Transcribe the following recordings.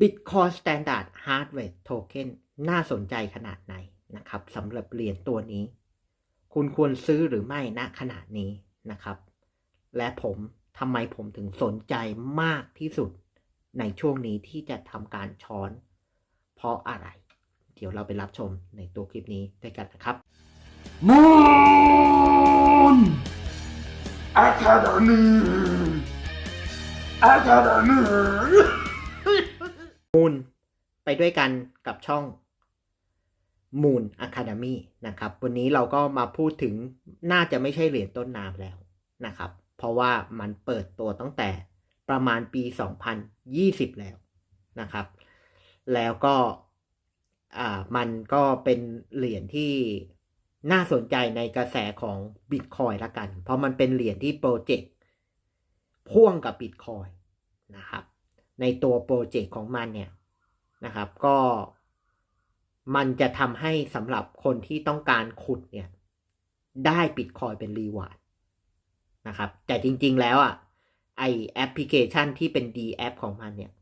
Bitcoin Standard Hardware Token น่าสนใจขนาดไหนนะครับสำหรับเหรียญตัวนี้ คุณควรซื้อหรือไม่ณขนาดนี้นะครับ และผมทำไมผมถึงสนใจมากที่สุดในช่วงนี้ที่จะทำการช้อน เพราะอะไร เดี๋ยวเราไปรับชมในตัวคลิปนี้ด้วยกันนะครับ Moon Academy Academy มููลไปด้วยกันกับช่อง Moon Academy นะครับ วันนี้เราก็มาพูดถึงน่าจะไม่ใช่เหรียญต้นน้ำแล้วนะครับ เพราะว่ามันเปิดตัวตั้งแต่ประมาณปี 2020 แล้วนะครับ แล้วก็มันก็เป็นเหรียญที่น่าสนใจในกระแสของ Bitcoin ละกัน เพราะมันเป็นเหรียญที่โปรเจกต์พ่วงกับ Bitcoin นะครับ ในตัวโปรเจกต์ของมันเนี่ยนะครับก็มันจะทำให้สำหรับคนที่ต้องการขุดเนี่ยได้บิตคอยเป็นรีวาร์ดนะครับแต่จริงๆแล้วอะไอแอปพลิเคชันที่เป็น D แอปของมันเนี่ย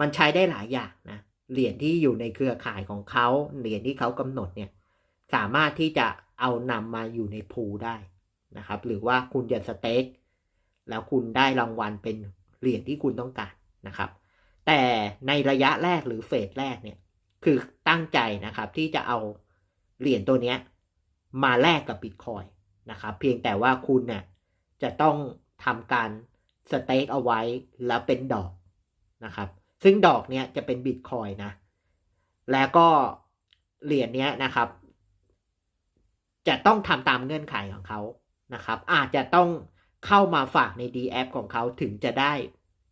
มันใช้ได้หลายอย่างนะเหรียญที่อยู่ในเครือข่ายของเขาเหรียญที่เขากำหนดเนี่ยสามารถที่จะเอานำมาอยู่ในพูได้นะครับ หรือว่าคุณจะสเต็กแล้วคุณได้รางวัลเป็นเหรียญที่คุณต้องการ นะครับ แต่ในระยะแรกหรือเฟสแรกเนี่ยคือตั้งใจนะครับที่จะเอาเหรียญตัวเนี้ยมาแลกกับบิตคอยนะครับ เพียงแต่ว่าคุณเนี่ยจะต้องทำการสเต็กเอาไว้แล้วเป็นดอกนะครับ ซึ่งดอกเนี้ยจะเป็นบิตคอยนะ แล้วก็เหรียญเนี้ยนะครับ จะต้องทำตามเงื่อนไขของเขานะครับ อาจจะต้องเข้ามาฝากใน D แอปของเขาถึงจะได้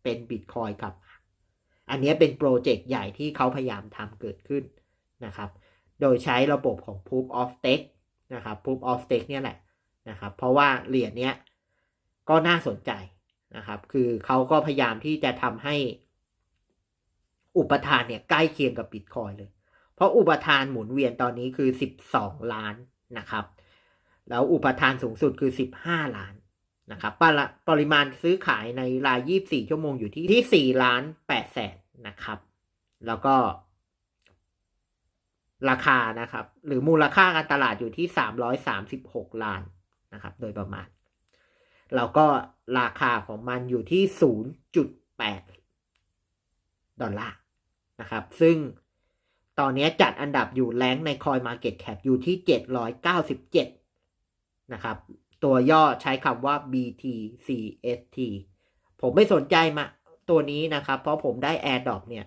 เป็นบิตคอยกลับ อันนี้เป็นโปรเจกต์ใหญ่ที่เขาพยายามทำเกิดขึ้นนะครับ โดยใช้ระบบของ Proof of Stake นะครับ Proof of Stake เนี่ยแหละนะครับ เพราะว่าเหรียญเนี้ยก็น่าสนใจนะครับ คือเขาก็พยายามที่จะทำให้อุปทานเนี่ยใกล้เคียงกับบิตคอยเลย เพราะอุปทานหมุนเวียนตอนนี้คือ 12 ล้านนะครับ แล้วอุปทานสูงสุดคือ 15 ล้าน นะครับปรปริมาณซื้อขายในราย 24 ชั่วโมงอยู่ที่ที่4ล้าน8แสนนะครับ แล้วก็ ราคานะครับ หรือมูลค่าการตลาดอยู่ที่ 336 ล้านนะครับ โดยประมาณ แล้วก็ราคาของมันอยู่ที่ 0.8 ดอลลาร์นะครับ ซึ่งตอนนี้จัดอันดับอยู่แรงใน Coin Market Cap อยู่ที่ 797 นะครับ ตัวย่อใช้คำว่า BTCST ผมไม่สนใจมาตัวนี้นะครับ เพราะผมได้ AirDrop เนี่ย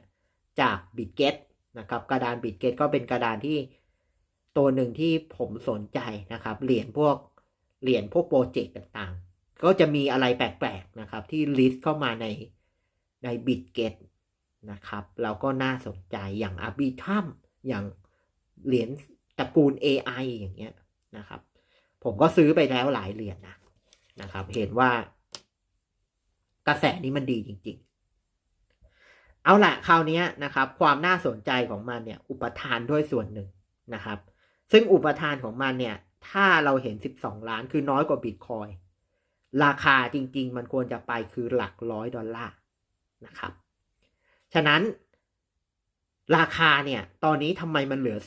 จาก BitGet นะครับ กระดาน BitGet ก็เป็นกระดานที่ตัวหนึ่งที่ผมสนใจนะครับ เหรียญพวกเหรียญพวกโปรเจกต์ต่างๆ ก็จะมีอะไรแปลกๆนะครับ ที่ลิสต์เข้ามาในใน BitGet นะครับ แล้วก็น่าสนใจอย่าง Arbitrum อย่างเหรียญตระกูล AI อย่างเงี้ยนะครับ ผมก็ซื้อไปแล้วหลายเหรียญนะนะครับ เห็นว่ากระแสนี้มันดีจริง ๆ เอาละคราวนี้นะครับ ความน่าสนใจของมันเนี่ย อุปทานด้วยส่วนหนึ่งนะครับ ซึ่งอุปทานของมันเนี่ย ถ้าเราเห็น 12 ล้านคือน้อยกว่าบิตคอยราคาจริง ๆ มันควรจะไปคือหลักร้อยดอลลาร์นะครับ ฉะนั้นราคาเนี่ย ตอนนี้ทำไมมันเหลือ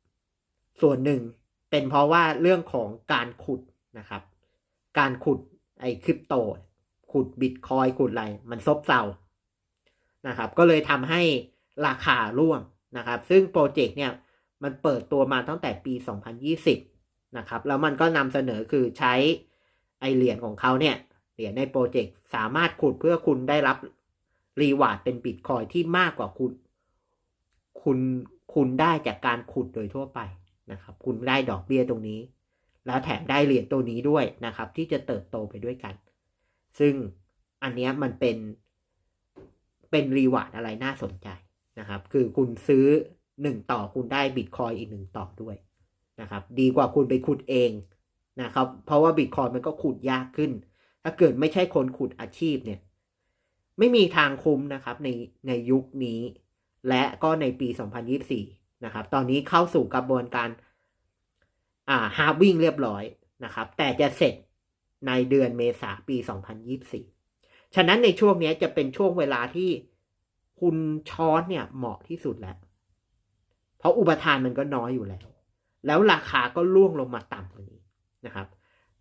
0.8 ส่วนหนึ่ง เป็นเพราะว่าเรื่องของการขุดนะครับ การขุดไอ้คริปโต ขุดบิตคอยขุดอะไร มันซบเซานะครับ ก็เลยทำให้ราคาร่วงนะครับ ซึ่งโปรเจกต์เนี่ยมันเปิดตัวมาตั้งแต่ปี 2020 นะครับ แล้วมันก็นำเสนอคือใช้ไอเหรียญของเขาเนี่ย เหรียญในโปรเจกต์สามารถขุดเพื่อคุณได้รับรีวาร์ดเป็นบิตคอยที่มากกว่าคุณ คุณคุณได้จากการขุดโดยทั่วไป นะครับ คุณได้ดอกเบี้ยตรงนี้ แล้วแถมได้เหรียญตัวนี้ด้วยนะครับ ที่จะเติบโตไปด้วยกัน ซึ่งอันนี้มันเป็นเป็นรีวาร์ดอะไรน่าสนใจนะครับ คือคุณซื้อหนึ่งต่อคุณได้บิตคอยอีกหนึ่งต่อด้วยนะครับ ดีกว่าคุณไปขุดเองนะครับ เพราะว่าบิตคอยมันก็ขุดยากขึ้น ถ้าเกิดไม่ใช่คนขุดอาชีพเนี่ย ไม่มีทางคุ้มนะครับในในยุคนี้ และก็ในปี 2024 นะครับ ตอนนี้เข้าสู่กระบวนการอ่าฮาร์วิ่งเรียบร้อยนะครับ แต่จะเสร็จในเดือนเมษาปี 2024 ฉะนั้นในช่วงนี้จะเป็นช่วงเวลาที่คุณช้อนเนี่ยเหมาะที่สุดแล้ว เพราะอุปทานมันก็น้อยอยู่แล้ว แล้วราคาก็ล่วงลงมาต่ำกว่านี้นะครับ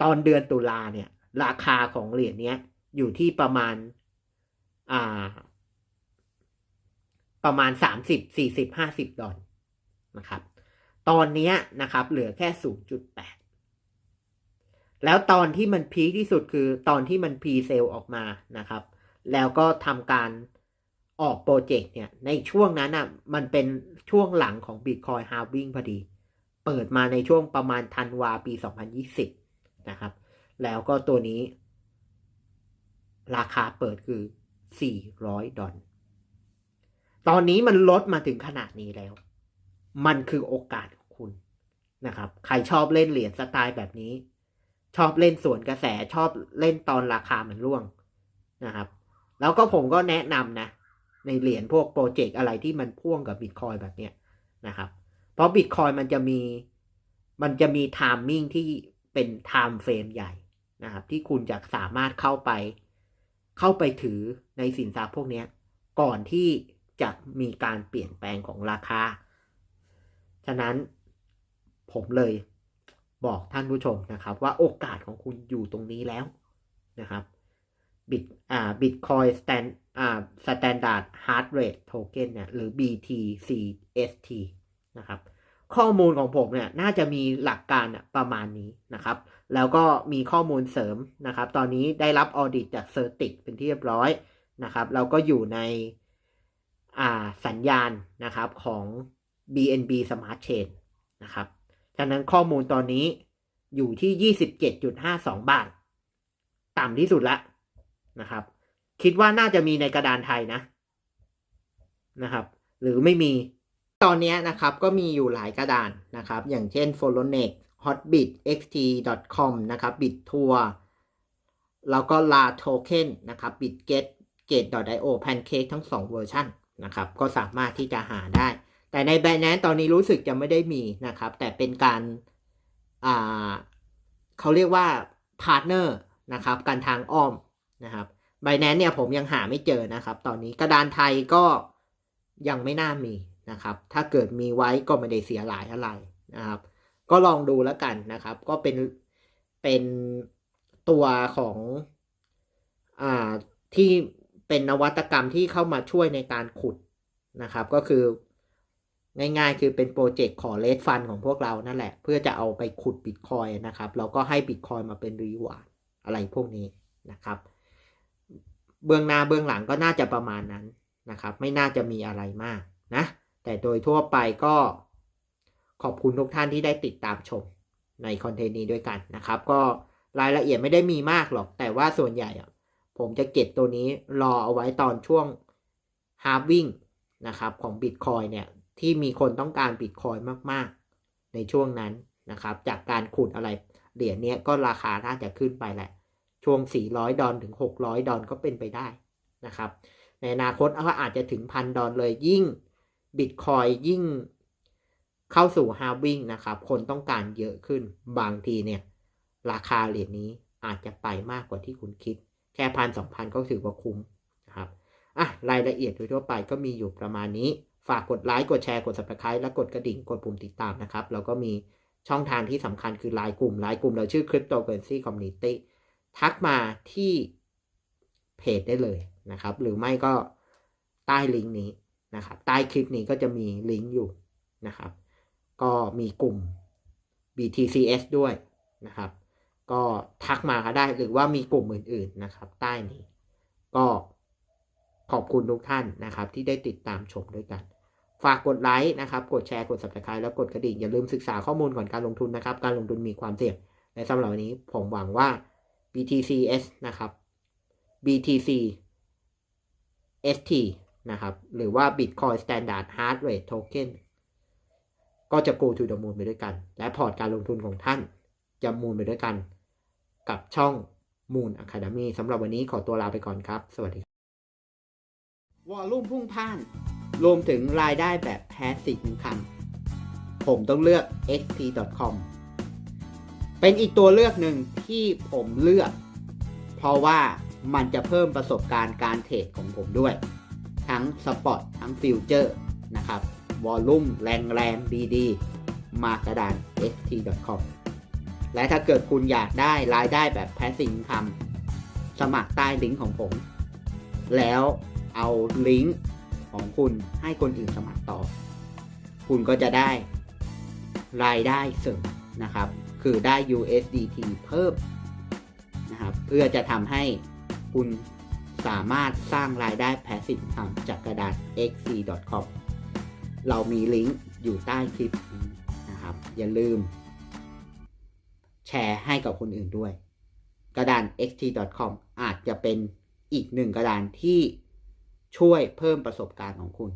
ตอนเดือนตุลาเนี่ย ราคาของเหรียญเนี้ยอยู่ที่ประมาณอ่าประมาณสามสิบสี่สิบห้าสิบดอล นะครับ ตอนนี้นะครับ เหลือแค่ศูนย์จุดแปดแล้วตอนที่มันพีคที่สุดคือตอนที่มันพีเซลออกมานะครับ แล้วก็ทำการออกโปรเจกต์เนี่ย ในช่วงนั้นอะ มันเป็นช่วงหลังของ Bitcoin Halving พอดี เปิดมาในช่วงประมาณธันวาปี 2020 นะครับ แล้วก็ตัวนี้ ราคาเปิดคือ 400 ดอลตอนนี้มันลดมาถึงขนาดนี้แล้ว มันคือโอกาสของคุณนะครับ ใครชอบเล่นเหรียญสไตล์แบบนี้ ชอบเล่นสวนกระแสชอบเล่นตอนราคามันร่วงนะครับ แล้วก็ผมก็แนะนำนะ ในเหรียญพวกโปรเจกต์อะไรที่มันพ่วงกับบิตคอยแบบเนี้ยนะครับ เพราะบิตคอยมันจะมีมันจะมีไทมมิ่งที่เป็นไทม์เฟรมใหญ่นะครับ ที่คุณจะสามารถเข้าไป เข้าไปถือในสินทรัพย์พวกนี้ก่อนที่จะมีการเปลี่ยนแปลงของราคา ฉะนั้นผมเลยบอกท่านผู้ชมนะครับ ว่าโอกาสของคุณอยู่ตรงนี้แล้วนะครับบิตอ่าบิตคอยสแตนอ่าสแตนดาร์ดฮาร์ดเรทโทเค็นเนี่ยหรือ BTCST นะครับข้อมูลของผมเนี่ยน่าจะมีหลักการประมาณนี้นะครับ แล้วก็มีข้อมูลเสริมนะครับ ตอนนี้ได้รับออดิตจากเซอร์ติกเป็นที่เรียบร้อยนะครับ เราก็อยู่ในอ่าสัญญาณนะครับของ BNB Smart Chain นะครับฉะนั้นข้อมูลตอนนี้อยู่ที่ 27.52 บาท ต่ำที่สุดละนะครับ คิดว่าน่าจะมีในกระดานไทยนะนะครับ หรือไม่มีตอนนี้นะครับก็มีอยู่หลายกระดานนะครับ อย่างเช่น f o l o n e x Hotbit xt.com นะครับ Bittour แล้วก็ La Token นะครับ BitGet Gate.io Pancake ทั้ง 2 เวอร์ชันนะครับ ก็สามารถที่จะหาได้ แต่ใน Binance ตอนนี้รู้สึกจะไม่ได้มีนะครับ แต่เป็นการเขาเรียกว่าพาร์ทเนอร์นะครับการทางอ้อมนะครับ Binance เนี่ยผมยังหาไม่เจอนะครับ ตอนนี้กระดานไทยก็ยังไม่น่ามีนะครับ ถ้าเกิดมีไว้ก็ไม่ได้เสียหลายอะไรนะครับ ก็ลองดูแล้วกันนะครับ ก็เป็นเป็นตัวของอ่าที่เป็นนวัตกรรมที่เข้ามาช่วยในการขุดนะครับ ก็คือ ง่ายๆ คือเป็นโปรเจกต์ขอเลดฟันของพวกเรานั่นแหละ เพื่อจะเอาไปขุดบิตคอยนะครับเราก็ให้บิตคอยมาเป็นรีวาร์ดอะไรพวกนี้นะครับ เบื้องหน้าเบื้องหลังก็น่าจะประมาณนั้นนะครับ ไม่น่าจะมีอะไรมากนะ แต่โดยทั่วไปก็ขอบคุณทุกท่านที่ได้ติดตามชมในคอนเทนต์นี้ด้วยกันนะครับ ก็รายละเอียดไม่ได้มีมากหรอก แต่ว่าส่วนใหญ่ผมจะเก็บตัวนี้รอเอาไว้ตอนช่วง halving นะครับของ Bitcoin เนี่ย ที่มีคนต้องการ Bitcoin มากๆ ในช่วงนั้นนะครับ จากการขุดอะไร เหรียญเนี้ยก็ราคาน่าจะขึ้นไปแหละ ช่วง 400 ดอลถึง 600 ดอลก็เป็นไปได้นะครับ ในอนาคตก็อาจจะถึงพันดอลเลยยิ่ง Bitcoin ยิ่งเข้าสู่ halving นะครับ คนต้องการเยอะขึ้นบางทีเนี่ย ราคาเหรียญนี้อาจจะไปมากกว่าที่คุณคิด แค่พันสองพันก็ถือว่าคุ้มนะครับอะรายละเอียดโดยทั่วไปก็มีอยู่ประมาณนี้ ฝากกดไลค์กดแชร์กด subscribe และกดกระดิ่งกดปุ่มติดตามนะครับ แล้วก็มีช่องทางที่สำคัญคือไลน์กลุ่มไลน์กลุ่มเราชื่อ Cryptocurrency Community ทักมาที่เพจได้เลยนะครับ หรือไม่ก็ใต้ลิงก์นี้นะครับ ใต้คลิปนี้ก็จะมีลิงก์อยู่นะครับ ก็มีกลุ่ม BTCS ด้วยนะครับ ก็ทักมาก็ได้หรือว่ามีกลุ่มอื่น ๆนะครับ ใต้นี้ก็ ขอบคุณทุกท่านนะครับ ที่ได้ติดตามชมด้วยกัน ฝากกดไลค์นะครับ กดแชร์ กด subscribe แล้วกดกระดิ่งอย่าลืมศึกษาข้อมูลก่อนการลงทุนนะครับ การลงทุนมีความเสี่ยงและสำหรับวันนี้ผมหวังว่า BTCS นะครับ BTC ST นะครับ หรือว่า Bitcoin Standard Hard Rate Token ก็จะ go to the moon ไปด้วยกัน และพอร์ตการลงทุนของท่าน จะมูนไปด้วยกัน กับช่อง Moon Academy สำหรับวันนี้ขอตัวลาไปก่อนครับ สวัสดี วอลลุ่มพุ่งพ่าน รวมถึงรายได้แบบ Passive Income ผมต้องเลือก xp.com เป็นอีกตัวเลือกหนึ่งที่ผมเลือก เพราะว่ามันจะเพิ่มประสบการณ์การเทรดของผมด้วย ทั้งสปอตทั้งฟิวเจอร์นะครับวอลลุ่มแรงแรงดีๆ มากระดาน xt.com และถ้าเกิดคุณอยากได้รายได้แบบ passive income สมัครใต้ลิงก์ของผม แล้ว เอาลิงก์ของคุณให้คนอื่นสมัครต่อ คุณก็จะได้รายได้เสริมนะครับ คือได้ USDT เพิ่มนะครับ เพื่อจะทำให้คุณสามารถสร้างรายได้ passive income จากกระดาษ xc.com เรามีลิงก์อยู่ใต้คลิปนี้นะครับ อย่าลืม แชร์ให้กับคนอื่นด้วย กระดาน xt.com อาจจะเป็นอีกหนึ่งกระดานที่ ช่วยเพิ่มประสบการณ์ของคุณ